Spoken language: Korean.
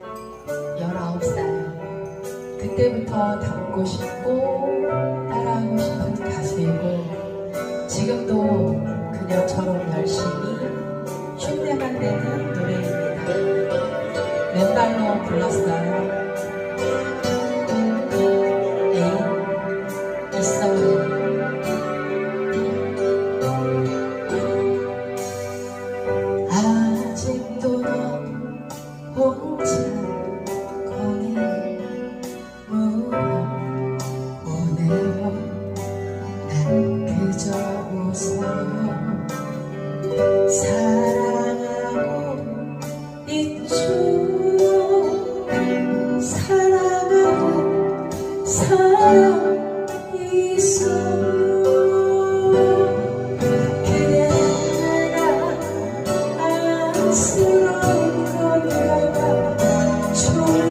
19살. 그때부터 닮고 싶고, 따라하고 싶은 가수이고, 지금도 그녀처럼 열심히 흉내만 내는 노래입니다. 맨발로 불렀어요. 아직도 넌 그저 웃어요. 사랑하고 있죠. 사랑하고